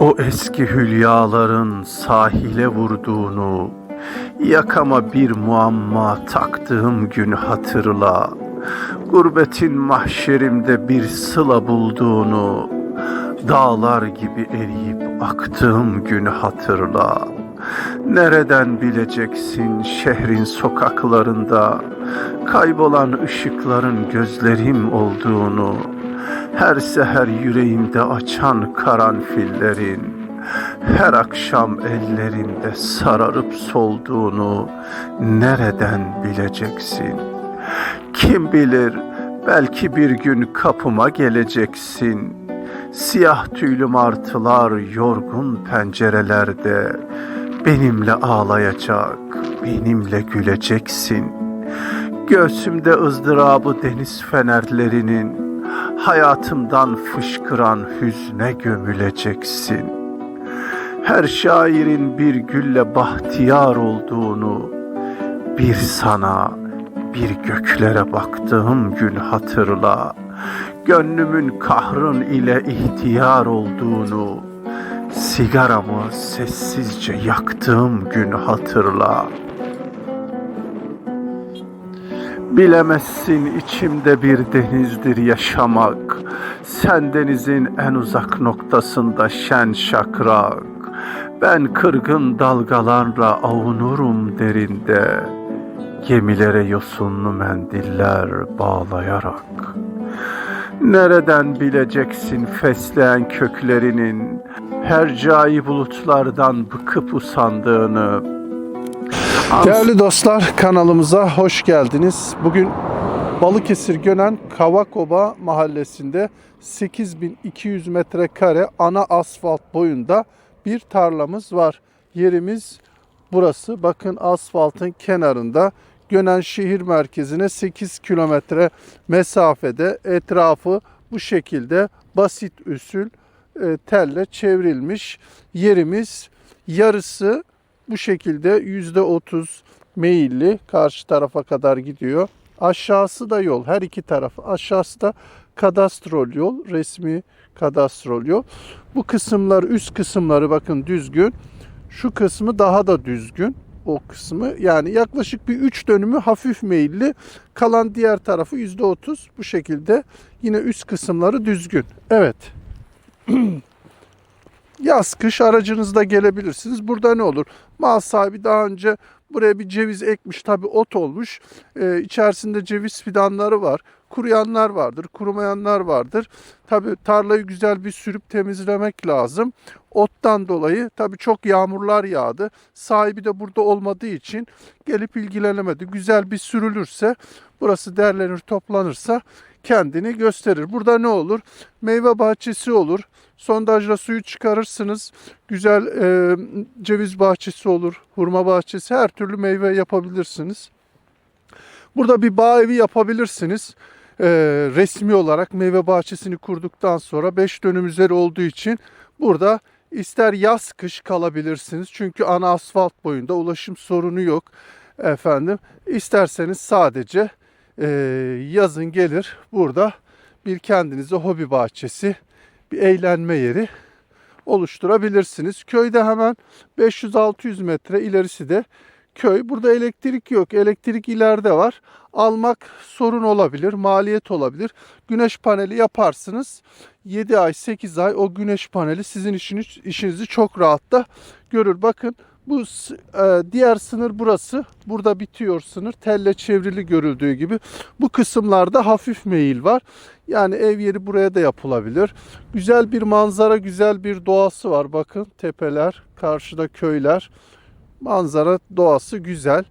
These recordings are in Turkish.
O eski hülyaların sahile vurduğunu, yakama bir muamma taktığım gün hatırla. Gurbetin mahşerimde bir sıla bulduğunu, dağlar gibi eriyip aktığım gün hatırla. Nereden bileceksin şehrin sokaklarında kaybolan ışıkların gözlerim olduğunu? Her seher yüreğimde açan karanfillerin her akşam ellerinde sararıp solduğunu nereden bileceksin? Kim bilir belki bir gün kapıma geleceksin. Siyah tüylü martılar yorgun pencerelerde benimle ağlayacak, benimle güleceksin. Göğsümde ızdırabı deniz fenerlerinin hayatımdan fışkıran hüzne gömüleceksin. Her şairin bir gülle bahtiyar olduğunu, bir sana, bir göklere baktığım gün hatırla. Gönlümün kahrın ile ihtiyar olduğunu, sigaramı sessizce yaktığım gün hatırla. Bilemezsin içimde bir denizdir yaşamak. Sen denizin en uzak noktasında şen şakrak. Ben kırgın dalgalarla avunurum derinde. Gemilere yosunlu mendiller bağlayarak. Nereden bileceksin fesleğen köklerinin her cai bulutlardan bıkıp usandığını, Değerli dostlar kanalımıza hoş geldiniz. Bugün Balıkesir Gönen Kavakoba mahallesinde 8200 metrekare ana asfalt boyunda bir tarlamız var. Yerimiz burası. Bakın asfaltın kenarında Gönen şehir merkezine 8 kilometre mesafede etrafı bu şekilde basit usul e, telle çevrilmiş. Yerimiz yarısı bu şekilde yüzde otuz meyilli karşı tarafa kadar gidiyor. Aşağısı da yol. Her iki tarafı. Aşağısı da kadastrol yol. Resmi kadastrol yol. Bu kısımlar üst kısımları bakın düzgün. Şu kısmı daha da düzgün. O kısmı yani yaklaşık bir 3 dönümü hafif meyilli. Kalan diğer tarafı %30 bu şekilde. Yine üst kısımları düzgün. Evet. Yaz kış aracınızda gelebilirsiniz. Burada ne olur? Mal sahibi daha önce buraya bir ceviz ekmiş. Tabi ot olmuş. Ee, içerisinde ceviz fidanları var. Kuruyanlar vardır, kurumayanlar vardır. Tabi tarlayı güzel bir sürüp temizlemek lazım. Ottan dolayı tabi çok yağmurlar yağdı. Sahibi de burada olmadığı için gelip ilgilenemedi. Güzel bir sürülürse, burası derlenir, toplanırsa kendini gösterir. Burada ne olur? Meyve bahçesi olur. Sondajla suyu çıkarırsınız. Güzel e, ceviz bahçesi olur, hurma bahçesi, her türlü meyve yapabilirsiniz. Burada bir bağ evi yapabilirsiniz. E, resmi olarak meyve bahçesini kurduktan sonra 5 dönüm üzeri olduğu için burada ister yaz kış kalabilirsiniz. Çünkü ana asfalt boyunda ulaşım sorunu yok. Efendim isterseniz sadece e, yazın gelir burada bir kendinize hobi bahçesi, bir eğlenme yeri oluşturabilirsiniz. Köyde hemen 500-600 metre ilerisi de köy. Burada elektrik yok. Elektrik ileride var. Almak sorun olabilir, maliyet olabilir. Güneş paneli yaparsınız. 7 ay, 8 ay o güneş paneli sizin işiniz, işinizi çok rahat da görür. Bakın bu e, diğer sınır burası. Burada bitiyor sınır. Telle çevrili görüldüğü gibi. Bu kısımlarda hafif meyil var. Yani ev yeri buraya da yapılabilir. Güzel bir manzara, güzel bir doğası var. Bakın tepeler, karşıda köyler. Manzara, doğası güzel.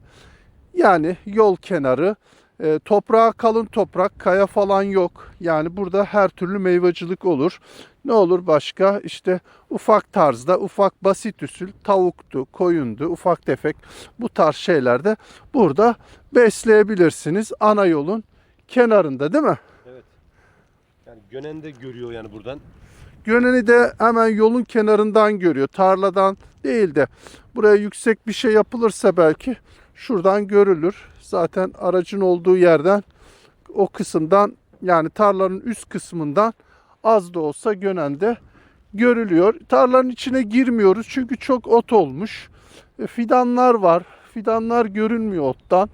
Yani yol kenarı, e, toprağı kalın toprak, kaya falan yok. Yani burada her türlü meyvacılık olur. Ne olur başka? İşte ufak tarzda, ufak basit usul tavuktu, koyundu, ufak tefek bu tarz şeylerde burada besleyebilirsiniz. Ana yolun kenarında değil mi? Evet. Yani gönen de görüyor yani buradan. Göneni de hemen yolun kenarından görüyor. Tarladan değil de buraya yüksek bir şey yapılırsa belki şuradan görülür. Zaten aracın olduğu yerden o kısımdan yani tarlanın üst kısmından az da olsa Gönen'de görülüyor. Tarlanın içine girmiyoruz çünkü çok ot olmuş. E, Fidanlar var. Fidanlar görünmüyor ottan.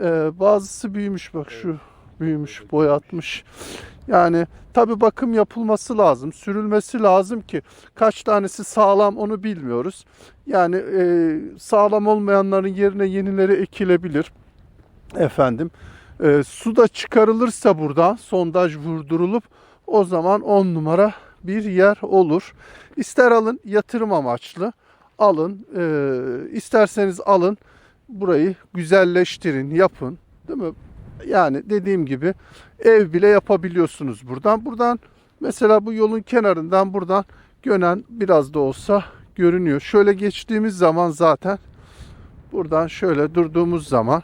E, bazısı büyümüş bak şu büyümüş, boyatmış. Yani tabi bakım yapılması lazım, sürülmesi lazım ki kaç tanesi sağlam onu bilmiyoruz. Yani e, sağlam olmayanların yerine yenileri ekilebilir. Efendim e, su da çıkarılırsa buradan sondaj vurdurulup o zaman 10 numara bir yer olur. İster alın yatırım amaçlı alın e, isterseniz alın burayı güzelleştirin yapın değil mi? Yani dediğim gibi ev bile yapabiliyorsunuz buradan. Buradan mesela bu yolun kenarından buradan Gönen biraz da olsa görünüyor. Şöyle geçtiğimiz zaman zaten buradan şöyle durduğumuz zaman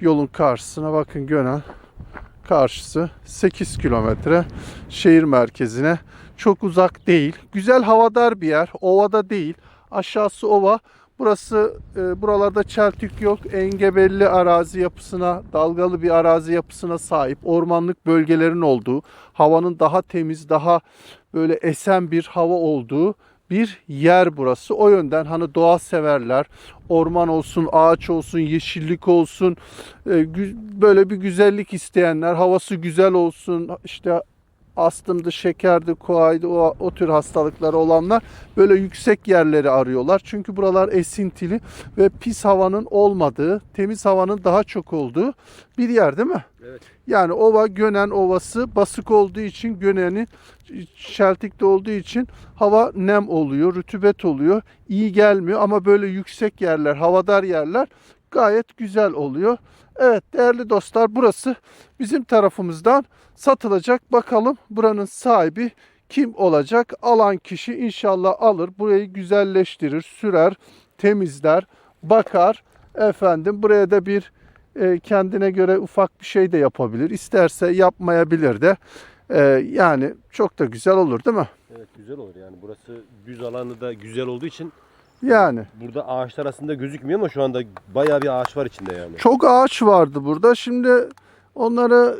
yolun karşısına bakın Gönen karşısı 8 kilometre şehir merkezine çok uzak değil. Güzel havadar bir yer. Ovada değil. Aşağısı ova. Burası e, buralarda çeltik yok. Engebelli arazi yapısına, dalgalı bir arazi yapısına sahip. Ormanlık bölgelerin olduğu, havanın daha temiz, daha böyle esen bir hava olduğu bir yer burası. O yönden hani doğa severler, orman olsun, ağaç olsun, yeşillik olsun, e, böyle bir güzellik isteyenler, havası güzel olsun, işte astımdı, şekerdi, kuaydı o, o tür hastalıkları olanlar böyle yüksek yerleri arıyorlar. Çünkü buralar esintili ve pis havanın olmadığı, temiz havanın daha çok olduğu bir yer değil mi? Evet. Yani ova Gönen Ovası basık olduğu için Gönen'in şeltikte olduğu için hava nem oluyor, rütubet oluyor. iyi gelmiyor ama böyle yüksek yerler, havadar yerler gayet güzel oluyor. Evet değerli dostlar burası bizim tarafımızdan satılacak. Bakalım buranın sahibi kim olacak? Alan kişi inşallah alır. Burayı güzelleştirir, sürer, temizler, bakar. Efendim buraya da bir e, kendine göre ufak bir şey de yapabilir. İsterse yapmayabilir de. E, yani çok da güzel olur değil mi? Evet güzel olur yani burası düz alanı da güzel olduğu için Yani burada ağaçlar aslında gözükmüyor ama şu anda bayağı bir ağaç var içinde yani. çok ağaç vardı burada. Şimdi onları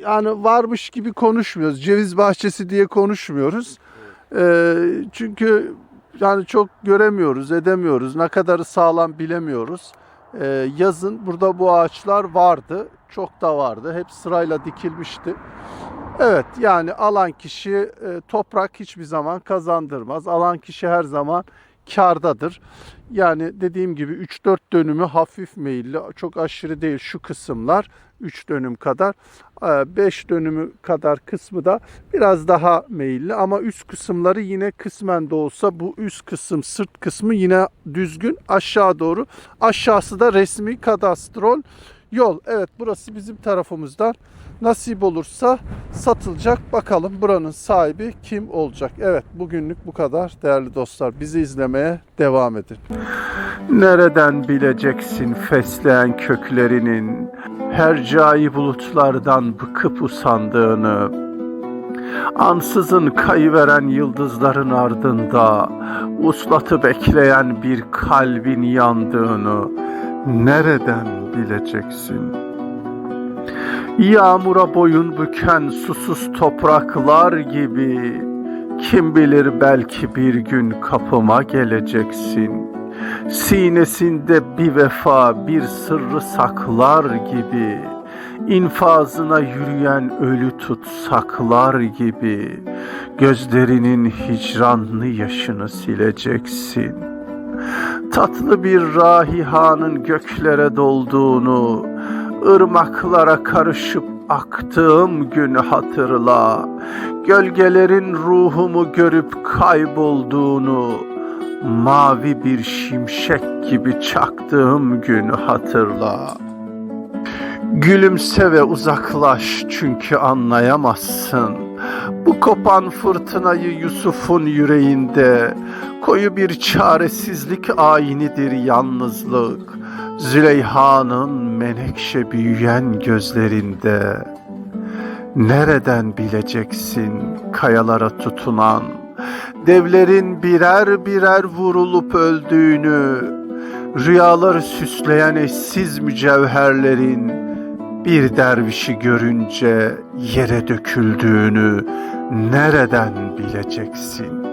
yani varmış gibi konuşmuyoruz. Ceviz bahçesi diye konuşmuyoruz. E, çünkü yani çok göremiyoruz, edemiyoruz. Ne kadarı sağlam bilemiyoruz. E, yazın burada bu ağaçlar vardı. Çok da vardı. Hep sırayla dikilmişti. Evet yani alan kişi e, toprak hiçbir zaman kazandırmaz. Alan kişi her zaman kardadır. Yani dediğim gibi 3-4 dönümü hafif meyilli, çok aşırı değil şu kısımlar 3 dönüm kadar. 5 dönümü kadar kısmı da biraz daha meyilli ama üst kısımları yine kısmen de olsa bu üst kısım sırt kısmı yine düzgün aşağı doğru. Aşağısı da resmi kadastrol yol. Evet burası bizim tarafımızdan nasip olursa satılacak. Bakalım buranın sahibi kim olacak? Evet bugünlük bu kadar değerli dostlar. Bizi izlemeye devam edin. Nereden bileceksin fesleğen köklerinin hercai bulutlardan bıkıp usandığını? Ansızın kayıveren yıldızların ardında uslatı bekleyen bir kalbin yandığını nereden bileceksin? Yağmura boyun büken susuz topraklar gibi kim bilir belki bir gün kapıma geleceksin. Sinesinde bir vefa bir sırrı saklar gibi infazına yürüyen ölü tutsaklar gibi gözlerinin hicranlı yaşını sileceksin. Tatlı bir rahihanın göklere dolduğunu, ırmaklara karışıp aktığım günü hatırla. Gölgelerin ruhumu görüp kaybolduğunu, mavi bir şimşek gibi çaktığım günü hatırla. Gülümse ve uzaklaş çünkü anlayamazsın. Bu kopan fırtınayı Yusuf'un yüreğinde koyu bir çaresizlik ayinidir yalnızlık. Züleyha'nın menekşe büyüyen gözlerinde. Nereden bileceksin kayalara tutunan, devlerin birer birer vurulup öldüğünü, Rüyaları süsleyen eşsiz mücevherlerin bir dervişi görünce yere döküldüğünü nereden bileceksin?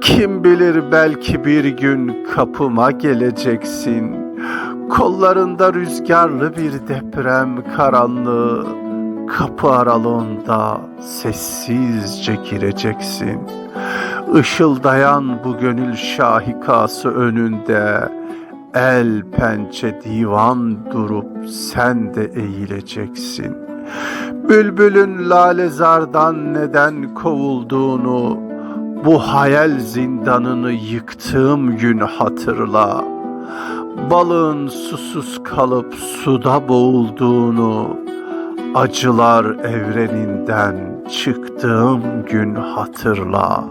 Kim bilir belki bir gün kapıma geleceksin. Kollarında rüzgarlı bir deprem karanlığı, kapı aralığında sessizce gireceksin. Işıldayan bu gönül şahikası önünde el pençe divan durup sen de eğileceksin. Bülbülün lalezardan neden kovulduğunu, bu hayal zindanını yıktığım gün hatırla. Balığın susuz kalıp suda boğulduğunu, acılar evreninden çıktığım gün hatırla.